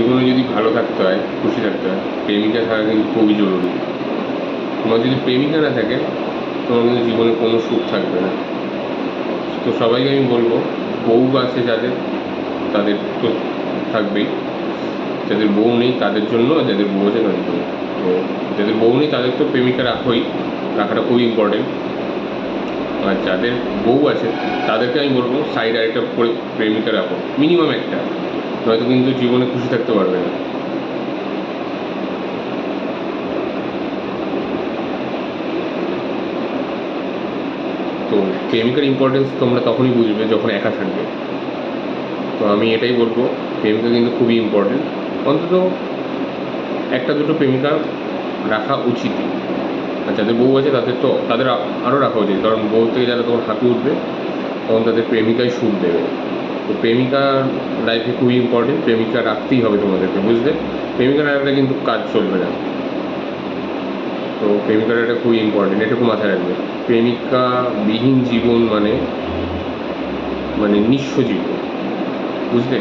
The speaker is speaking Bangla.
জীবনে যদি ভালো থাকতে হয়, খুশি থাকতে হয়, প্রেমিকা থাকা কিন্তু খুবই জরুরি। তোমার যদি প্রেমিকা না থাকে, তোমার কিন্তু জীবনে কোনো সুখ থাকবে না। তো সবাইকে আমি বলব, বউ আছে যাদের, তাদের তো থাকবেই। যাদের বউ নেই, তাদের জন্য যাদের বউ আছে, তাদের জন্য। তো যাদের বউ নেই, তাদের তো প্রেমিকা রাখোই। রাখাটা খুবই ইম্পর্টেন্ট আর যাদের বউ আছে, তাদেরকে আমি বলব সাইড আরেকটা করে প্রেমিকা রাখো। মিনিমাম একটা। নয়তো কিন্তু জীবনে খুশি থাকতে পারবে না। তো প্রেমিকার ইম্পর্টেন্স তোমরা তখনই বুঝবে যখন একা থাকবে। তো আমি এটাই বলব প্রেমিকা কিন্তু খুবই ইম্পর্টেন্ট অন্তত একটা দুটো প্রেমিকা রাখা উচিতই আর যাদের বউ আছে তাদের তো, তাদের আরও রাখা উচিত। কারণ বউ থেকে যারা তখন হাঁপি উঠবে, তখন তাদের প্রেমিকাই সুখ দেবে। তো প্রেমিকা লাইফে খুবই ইম্পর্টেন্ট প্রেমিকা রাখতেই হবে তোমাদেরকে, বুঝলে? প্রেমিকা না রাখলে কিন্তু কাজ চলবে না। তো প্রেমিকাটা এটা খুবই ইম্পর্টেন্ট এটুকু মাথায় রাখবে। প্রেমিকা বিহীন জীবন মানে মানে নিঃস্ব জীবন, বুঝলে?